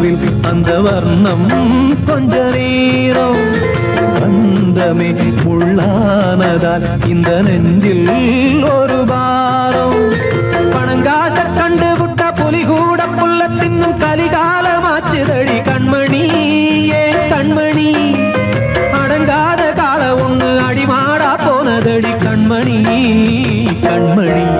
வானவில் அந்த வர்ணம் கொஞ்ச நேரம் பந்தமே முள்ளானதால் இந்த நெஞ்சில் ஒரு பாரம். பணங்காச கண்டு விட்ட புலி கூட புள்ள தின்னும் கலிகாலமாச்சுதடி கண்மணி ஏன் கண்மணி. அடங்காத கால ஒண்ணு அடிமாடா போனதடி கண்மணி கண்மணி.